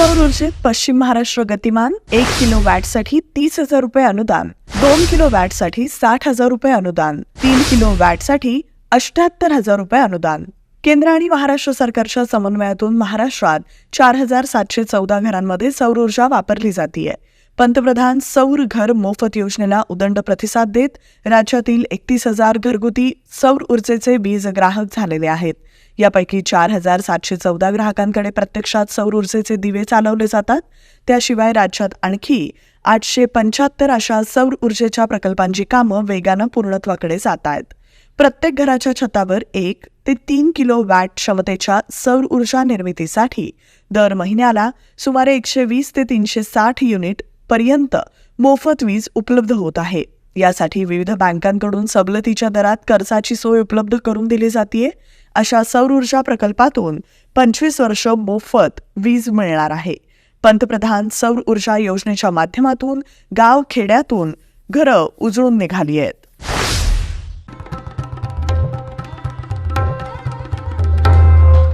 सौर ऊर्जेत पश्चिम महाराष्ट्र गतिमान एक किलो वॅटसाठी तीस हजार रुपये अनुदान दोन किलो वॅटसाठी साठ हजार रुपये अनुदान तीन किलो वॅटसाठी अष्ट्याहत्तर हजार रुपये अनुदान. केंद्र आणि महाराष्ट्र सरकारच्या समन्वयातून महाराष्ट्रात चार हजार सातशे चौदा घरांमध्ये सौर ऊर्जा वापरली जातीये. पंतप्रधान सौर घर मोफत योजनेला उदंड प्रतिसाद देत राज्यातील एकतीस हजार घरगुती सौर ऊर्जेचे वीज ग्राहक झालेले आहेत. यापैकी चार हजार सातशे चौदा ग्राहकांकडे प्रत्यक्षात सौर ऊर्जेचे दिवे चालवले जातात. त्याशिवाय राज्यात आणखी आठशे पंच्याहत्तर अशा सौर ऊर्जेच्या प्रकल्पांची कामं वेगानं पूर्णत्वाकडे जात आहेत. प्रत्येक घराच्या छतावर एक ते तीन किलो वॅट क्षमतेच्या सौर ऊर्जा निर्मितीसाठी दर महिन्याला सुमारे एकशे वीस ते तीनशे साठ युनिट पर्यंत मोफत वीज उपलब्ध होत आहे. यासाठी विविध बँकांकडून सवलतीच्या दरात कर्जाची सोय उपलब्ध करून दिली जाते अशा सौर ऊर्जा प्रकल्पातून पंचवीस वर्ष मोफत वीज मिळणार आहे. पंतप्रधान सौर ऊर्जा योजनेच्या माध्यमातून गाव खेड्यातून घरं उजळून निघाली आहेत.